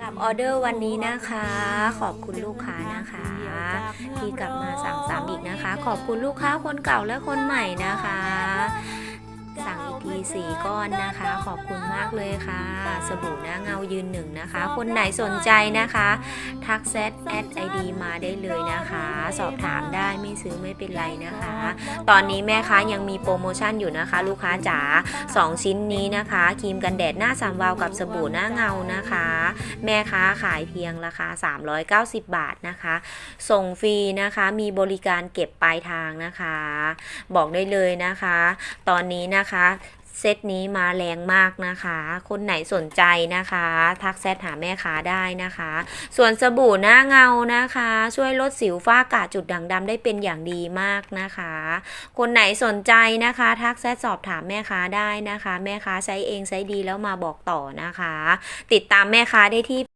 หลับออเดอร์วันนี้นะคะ ขอบคุณลูกค้านะคะ ที่กลับมาสั่งซ้ำอีกนะคะ ขอบคุณลูกค้าคนเก่าและคนใหม่นะคะ สั่งอีกทีสี่ก้อนนะคะ ขอบคุณมากเลยค่ะ สบู่หน้าเงายืนหนึ่งนะคะ คนไหนสนใจนะคะ ทักแซดแอดไอดีมาได้เลยนะคะสอบถามได้ไม่ซื้อไม่เป็นไรนะคะ ตอนนี้แม่ค้ายังมีโปรโมชั่นอยู่นะคะ ลูกค้าจ๋า2 ชิ้นนี้นะคะครีมกันแดดหน้าสามวาวกับสบู่หน้าเงานะคะ แม่ค้าขายเพียงราคา 390 บาทนะคะ ส่งฟรีนะคะมีบริการเก็บปลายทางนะคะ บอกได้เลยนะคะ ตอนนี้นะคะเซตนี้มาแรงมากนะคะ คนไหนสนใจนะคะ ทักแซดหาแม่ค้าได้นะคะ ส่วนสบู่หน้าเงานะคะ ช่วยลดสิวฝ้ากระจุดด่างดำได้เป็นอย่างดีมากนะคะ คนไหนสนใจนะคะ ทักแซดสอบถามแม่ค้าได้นะคะ แม่ค้าใช้เองใช้ดีแล้วมาบอกต่อนะคะ ติดตามแม่ค้าได้ที่